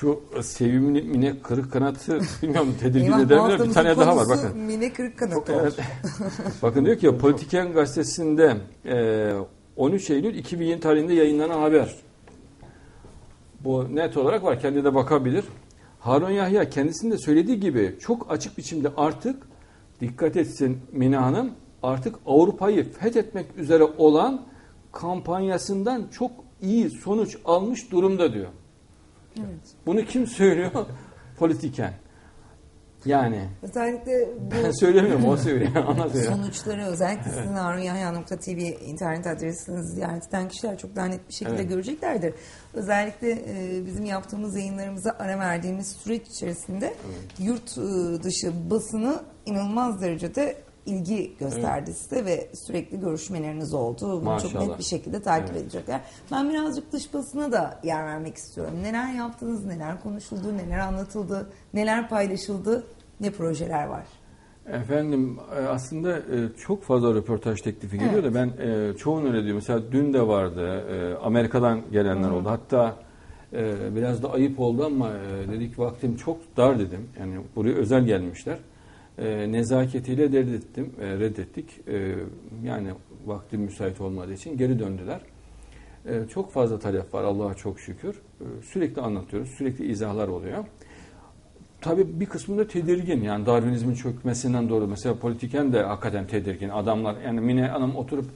Şu sevimli mine kırık kanatı bilmiyorum tedirgin Eyvah, edenler bir tane daha var bakın. Mine kırık kanat oldu. Evet. bakın diyor ki ya, Politiken gazetesinde e, 13 Eylül 2020 tarihinde yayınlanan haber. Bu net olarak var. Kendi de bakabilir. Harun Yahya kendisinin de söylediği gibi çok açık biçimde artık dikkat etsin Mine Hanım artık Avrupa'yı fethetmek üzere olan kampanyasından çok iyi sonuç almış durumda diyor. Evet. Bunu kim söylüyor? Politiken. Yani Özellikle bu ben söylemiyorum o söylüyor. Anlatıyor. sonuçları özellikle sizin harunyahya.tv internet adresinizi ziyaret eden kişiler çok daha net bir şekilde Evet. göreceklerdir. Özellikle e, bizim yaptığımız yayınlarımıza ara verdiğimiz süreç içerisinde yurt e, dışı basını inanılmaz derecede ilgi gösterdi size ve sürekli görüşmeleriniz oldu. Bunu çok net bir şekilde takip Evet. edecekler. Ben birazcık dış basına da yer vermek istiyorum. Neler yaptınız, neler konuşuldu, neler anlatıldı, neler paylaşıldı, ne projeler var? Efendim e, aslında e, çok fazla röportaj teklifi geliyor da ben e, çoğunu öyle diyorum. Mesela dün de vardı. Amerika'dan gelenler oldu. Hatta biraz da ayıp oldu ama dedik vaktim çok dar dedim. Yani buraya özel gelmişler. E, nezaketiyle reddettim, e, reddettik. E, yani vaktim müsait olmadığı için geri döndüler. E, çok fazla talep var Allah'a çok şükür. E, sürekli anlatıyoruz, sürekli izahlar oluyor. Tabii bir kısmında tedirgin yani Darwinizmin çökmesinden doğru. Mesela politiken de hakikaten tedirgin. Adamlar yani Mine Hanım oturup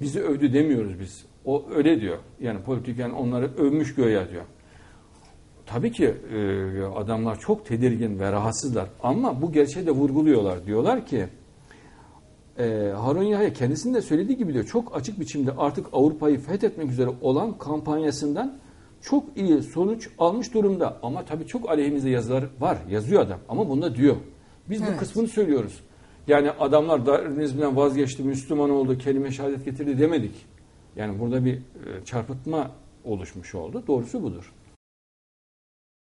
bizi övdü demiyoruz biz. O öyle diyor. Yani politiken onları övmüş göğe diyor. Tabii ki e, adamlar çok tedirgin ve rahatsızlar. Ama bu gerçeği de vurguluyorlar. Diyorlar ki e, Harun Yahya kendisinin de söylediği gibi diyor çok açık biçimde artık Avrupa'yı fethetmek üzere olan kampanyasından çok iyi sonuç almış durumda. Ama tabii çok aleyhimizde yazılar var. Yazıyor adam. Ama bunda diyor. Biz bu Evet. kısmını söylüyoruz. Yani adamlar Darwinizmden vazgeçti, Müslüman oldu, kelime şehadet getirdi demedik. Yani burada bir e, çarpıtma oluşmuş oldu. Doğrusu budur.